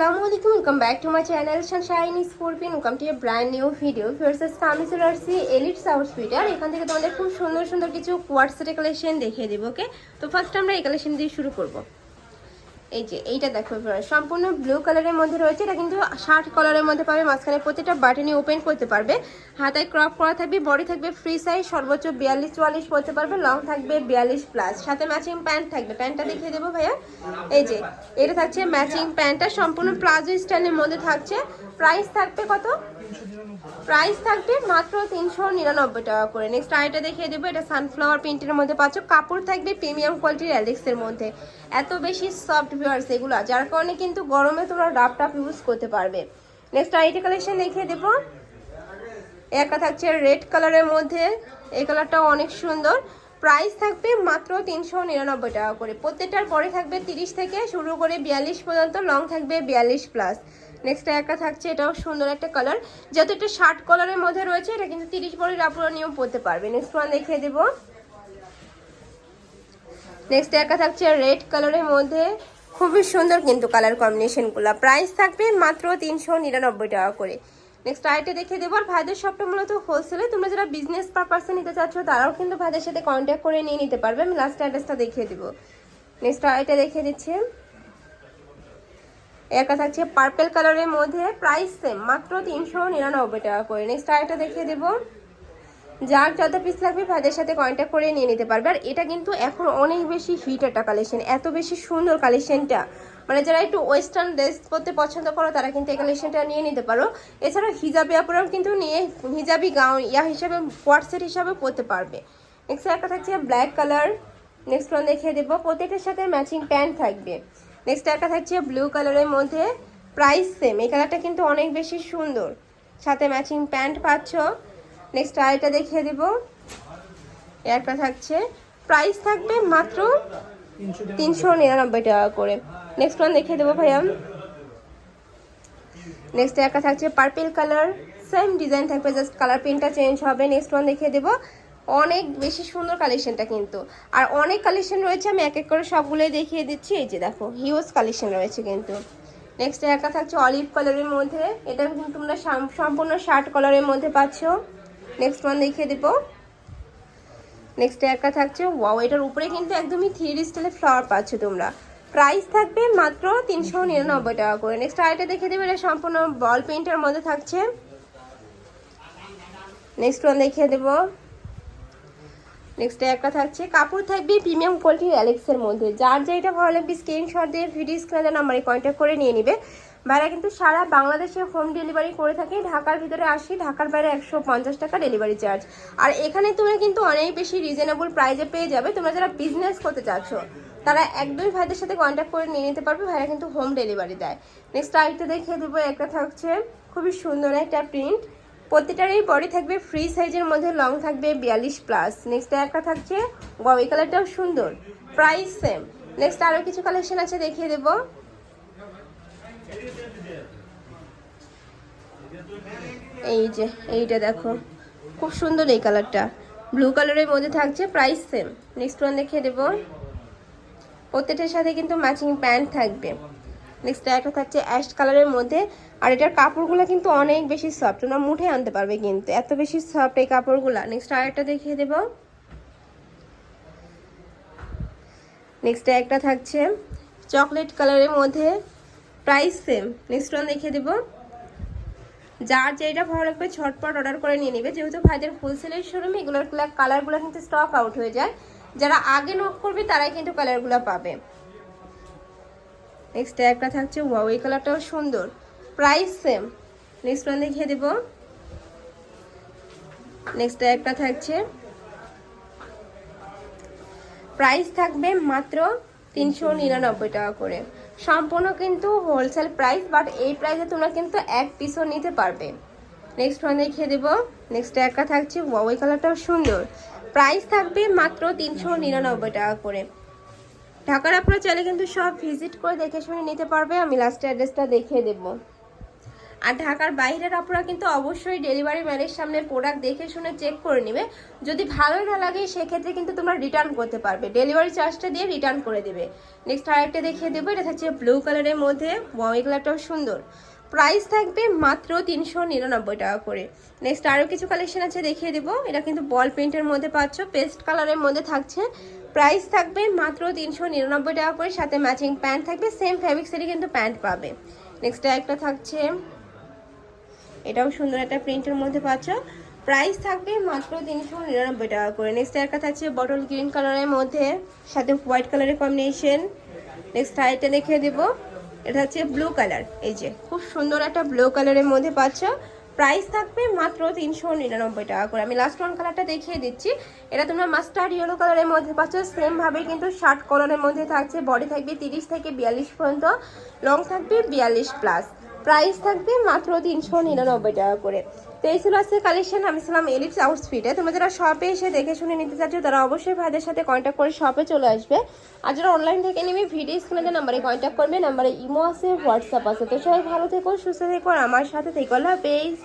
আসসালামু আলাইকুম welcome back to my channel sunshine scorpion welcome to a brand new video ফার্সেস আমি চলে আসছি এলিট সাউথ সুইটার এখান থেকে তোমাদের খুব সুন্দর সুন্দর কিছু কোয়ার্টস সেটের কালেকশন দেখিয়ে দেবো ওকে তো ফার্স্ট আমরা এই কালেকশন দিয়ে শুরু করব। এই যে, এইটা দেখো সম্পূর্ণ ব্লু কালারের মধ্যে রয়েছে। এটা কিন্তু শার্ট কালারের মধ্যে পাবে। মাঝখানে প্রতিটা বাটনই ওপেন করতে পারবে। হাতায় ক্রপ করা থাকবে বডি থাকবে ফ্রি সাইজ সর্বোচ্চ বিয়াল্লিশ চুয়াল্লিশ পড়তে পারবে। লং থাকবে বিয়াল্লিশ প্লাস সাথে ম্যাচিং প্যান্ট থাকবে। প্যান্টটা দেখিয়ে দেবো ভাইয়া। এই যে, এটা থাকছে ম্যাচিং প্যান্টটা সম্পূর্ণ প্লাজো স্টাইলের মধ্যে থাকছে। প্রাইস থাকবে কত? প্রাইস থাকবে মাত্র তিনশো নিরানব্বই টাকা করে। নেক্সট আইটা দেখিয়ে দেবো। এটা সানফ্লাওয়ার প্রিন্টের মধ্যে পাচ্ছ। কাপড় থাকবে প্রিমিয়াম কোয়ালিটির অ্যালেক্সের মধ্যে। এত বেশি সফট ভিউয়ার্স এগুলো, যার কারণে কিন্তু গরমে তোমরা ডাব টাপ ইউজ করতে পারবে। নেক্সট আইটি কালেকশন দেখিয়ে দেবো। একটা থাকছে রেড কালারের মধ্যে। এই কালারটাও অনেক সুন্দর। প্রাইস থাকবে মাত্র তিনশো নিরানব্বই টাকা করে। প্রত্যেকটার পরে থাকবে তিরিশ থেকে শুরু করে বিয়াল্লিশ পর্যন্ত লং থাকবে বিয়াল্লিশ প্লাস নেক্সট একটা থাকছে, এটাও সুন্দর একটা কালার যেহেতু এটা শার্ট কালারের মধ্যে রয়েছে, এটা কিন্তু তিরিশ বড়ির আপনারা নিয়ম পড়তে পারবে। নেক্সট ওয়ান দেখিয়ে দেবো। নেক্সট একটা থাকছে রেড কালারের মধ্যে। খুবই সুন্দর কিন্তু কালার কম্বিনেশনগুলো প্রাইস থাকবে মাত্র তিনশো নিরানব্বই টাকা করে। নেক্সট আইটে দেখে দেবো, আর ভাইদের শপটা মূলত হোলসেলে তোমরা যারা বিজনেস পারপাসে নিতে চাচ্ছ, তারাও কিন্তু ভাইদের সাথে কন্ট্যাক্ট করে নিয়ে নিতে পারবে। আমি লাস্ট অ্যাড্রেসটা দেখিয়ে দেবো। নেক্সট আইটে দেখিয়ে দিচ্ছি। একটা থাকছে পার্পেল কালারের মধ্যে প্রাইস সেম মাত্র তিনশো নিরানব্বই টাকা করে। নেক্সট আরেকটা দেখিয়ে দেবো। যার যত পিস লাগবে ভাইদের সাথে কন্ট্যাক্ট করে নিয়ে নিতে পারবে। আর এটা কিন্তু এখন অনেক বেশি হিট একটা কালেকশন এত বেশি সুন্দর কালেকশনটা মানে যারা একটু ওয়েস্টার্ন ড্রেস পরতে পছন্দ করো, তারা কিন্তু এই কালেকশনটা নিয়ে নিতে পারো। এছাড়া হিজাবি আপনারাও কিন্তু নিয়ে হিজাবি গাউন ইয়া হিসাবে কোয়াটসেট হিসাবে পরতে পারবে। নেক্সট একটা থাকছে ব্ল্যাক কালার নেক্সট ওয়ান দেখিয়ে দেবো। প্রত্যেকটার সাথে ম্যাচিং প্যান্ট থাকবে। নেক্সট একটা থাকছে ব্লু কালারের মধ্যে প্রাইস সেম এই কালারটা কিন্তু অনেক বেশি সুন্দর। সাথে ম্যাচিং প্যান্ট পাচ্ছ। নেক্সট আরেকটা দেখিয়ে দেবো। একটা থাকছে। প্রাইস থাকবে মাত্র তিনশো নিরানব্বই টাকা করে। নেক্সট ওয়ান দেখিয়ে দেবো ভাইয়া। নেক্সট একটা থাকছে পার্পেল কালার সেম ডিজাইন থাকবে জাস্ট কালার প্রিন্টটা চেঞ্জ হবে। নেক্সট ওয়ান দেখিয়ে দেবো। অনেক বেশি সুন্দর কালেকশনটা কিন্তু। আর অনেক কালেকশন রয়েছে, আমি এক এক করে সবগুলোই দেখিয়ে দিচ্ছি। এই যে দেখো হিউজ কালেকশন রয়েছে কিন্তু। নেক্সট একটা থাকছে অলিভ কালারের মধ্যে। এটা কিন্তু তোমরা সাম- সম্পূর্ণ শার্ট কালারের মধ্যে পাচ্ছ। নেক্সট ওয়ান দেখিয়ে দেবো। নেক্সট একটা থাকছে। ওয়াও এটার উপরে কিন্তু একদমই থ্রি স্টাইলের ফ্লাওয়ার পাচ্ছ তোমরা। প্রাইস থাকবে মাত্র তিনশো নিরানব্বই টাকা করে। নেক্সট আরেকটা দেখে দেবে, এটা সম্পূর্ণ বল পেন্টের মধ্যে থাকছে। নেক্সট ওয়ান দেখিয়ে দেবো। নেক্সট একটা থাকছে। কাপড় থাকবে প্রিমিয়াম কোয়ালিটির অ্যালেক্সের মধ্যে। যার যেটা ভালো লাগবে স্ক্রিনশট দিয়ে ভিডিও স্ক্রিনে নাম্বারে কন্ট্যাক্ট করে নিয়ে নিবে। ভাইরা কিন্তু সারা বাংলাদেশে হোম ডেলিভারি করে থাকে। ঢাকার ভিতরে আসি, ঢাকার বাইরে একশো পঞ্চাশ টাকা ডেলিভারি চার্জ আর এখানে তোমরা কিন্তু অনেক বেশি রিজনেবল প্রাইজে পেয়ে যাবে। তোমরা যারা বিজনেস করতে চাচ্ছ, তারা এক দুই ভাইদের সাথে কন্ট্যাক্ট করে নিয়ে নিতে পারবে, ভাইরা কিন্তু হোম ডেলিভারি দেয়। নেক্সট আরেকটা দেখিয়ে দেবো, একটা থাকছে খুবই সুন্দর একটা প্রিন্ট প্রতিটারই বডি থাকবে ফ্রি সাইজের মধ্যে লং থাকবে বিয়াল্লিশ প্লাস নেক্সট একটা থাকছে গবি কালারটাও সুন্দর প্রাইস সেম নেক্সট আরও কিছু কালেকশন আছে, দেখিয়ে দেবো। এই যে, এইটা দেখো। খুব সুন্দর এই কালারটা। ব্লু কালারের মধ্যে থাকছে প্রাইস সেম নেক্সট ওয়ান দেখিয়ে দেবো। প্রত্যেকটার সাথে কিন্তু ম্যাচিং প্যান্ট থাকবে। নেক্সট একটা থাকছে অ্যাশ কালারের মধ্যে। আর এটার কাপড়গুলো কিন্তু অনেক বেশি সফট তোমরা মুঠে আনতে পারবে কিন্তু। এত বেশি সফট এই কাপড়গুলো। নেক্সট আরেকটা দেখিয়ে দেবো। নেক্সট একটা থাকছে চকলেট কালারের মধ্যে। প্রাইস সেম নেক্সট ওয়ান দেখিয়ে দেবো। যার যেটা ভালো লাগবে ছটপট অর্ডার করে নিয়ে নেবে। যেহেতু ভাইদের হোলসেলের শোরুমে এগুলোর কালারগুলো কিন্তু স্টক আউট হয়ে যায়। যারা আগে নক করবে, তারাই কিন্তু কালারগুলো পাবে। নেক্সট একটা থাকছে ওয়াও এই কালারটাও সুন্দর। প্রাইস সেম নেক্সট ওয়ান দেখিয়ে দেব। নেক্সট একটা থাকছে। প্রাইস থাকবে মাত্র তিনশো নিরানব্বই টাকা করে। সম্পূর্ণ কিন্তু হোলসেল প্রাইস বাট এই প্রাইসে তোমরা কিন্তু এক পিসও নিতে পারবে। নেক্সট ওয়ান দেখিয়ে দেবো। নেক্সট একটা থাকছে ওই কালারটাও সুন্দর। প্রাইস থাকবে মাত্র তিনশো নিরানব্বই টাকা করে। ঢাকার আপনারা চাইলে কিন্তু সব ভিজিট করে দেখে শুনে নিতে পারবে। আমি লাস্টের অ্যাড্রেসটা দেখিয়ে দেব। আর ঢাকার বাইরের আপনারা কিন্তু অবশ্যই ডেলিভারি ম্যানের সামনে প্রোডাক্ট দেখে শুনে চেক করে নেবে। যদি ভালোই না লাগে, সেক্ষেত্রে কিন্তু তোমরা রিটার্ন করতে পারবে। ডেলিভারি চার্জটা দিয়ে রিটার্ন করে দেবে। নেক্সট আরেকটা দেখিয়ে দেবো, এটা থাকছে ব্লু কালারের মধ্যে। ওয়াও কালারটাও সুন্দর। প্রাইস থাকবে মাত্র তিনশো নিরানব্বই টাকা করে। নেক্সট আরও কিছু কালেকশন আছে দেখিয়ে দেবো। এটা কিন্তু বল প্রিন্টের মধ্যে পাচ্ছ। পেস্ট কালারের মধ্যে থাকছে। প্রাইস থাকবে মাত্র তিনশো নিরানব্বই টাকা করে। সাথে ম্যাচিং প্যান্ট থাকবে। সেম ফ্যাব্রিক্সেরই কিন্তু প্যান্ট পাবে। নেক্সট একটা থাকছে এটাও সুন্দর একটা প্রিন্টের মধ্যে পাচ্ছ। প্রাইস থাকবে মাত্র তিনশো নিরানব্বই টাকা করে। নেক্সট একটা থাকছে বটল গ্রিন কালারের মধ্যে, সাথে হোয়াইট কালারের কম্বিনেশন নেক্সট আরেকটা দেখিয়ে দেবো। এটা হচ্ছে ব্লু কালার এই যে খুব সুন্দর একটা ব্লু কালারের মধ্যে পাচ্ছ। প্রাইস থাকবে মাত্র তিনশো নিরানব্বই টাকা করে। আমি লাস্ট ওয়ান কালারটা দেখিয়ে দিচ্ছি। এটা তোমরা মাস্টার্ড ইয়েলো কালারের মধ্যে পাচ্ছ। সেমভাবে কিন্তু শার্ট কলারের মধ্যে থাকছে। বডি থাকবে তিরিশ থেকে বিয়াল্লিশ পর্যন্ত। লং থাকবে বিয়াল্লিশ প্লাস প্রাইস থাকবে মাত্র তিনশো নিরানব্বই টাকা করে। তো এই ছিল আজকে কালেকশন আমি ছিলাম এলিপস আউটফিটে তোমরা যারা শপে এসে দেখে শুনে নিতে চাচ্ছ, তারা অবশ্যই ভাইদের সাথে কন্ট্যাক্ট করে শপে চলে আসবে। আর যারা অনলাইন থেকে নেবে ভিডিও স্ক্রিনে নাম্বারে কন্ট্যাক্ট করবে নাম্বারে ইমো আছে হোয়াটসঅ্যাপ আছে। তো সবাই ভালো থেকো, সুস্থ থেকো আমার সাথে থেকো। আল্লাহ হাফেজ।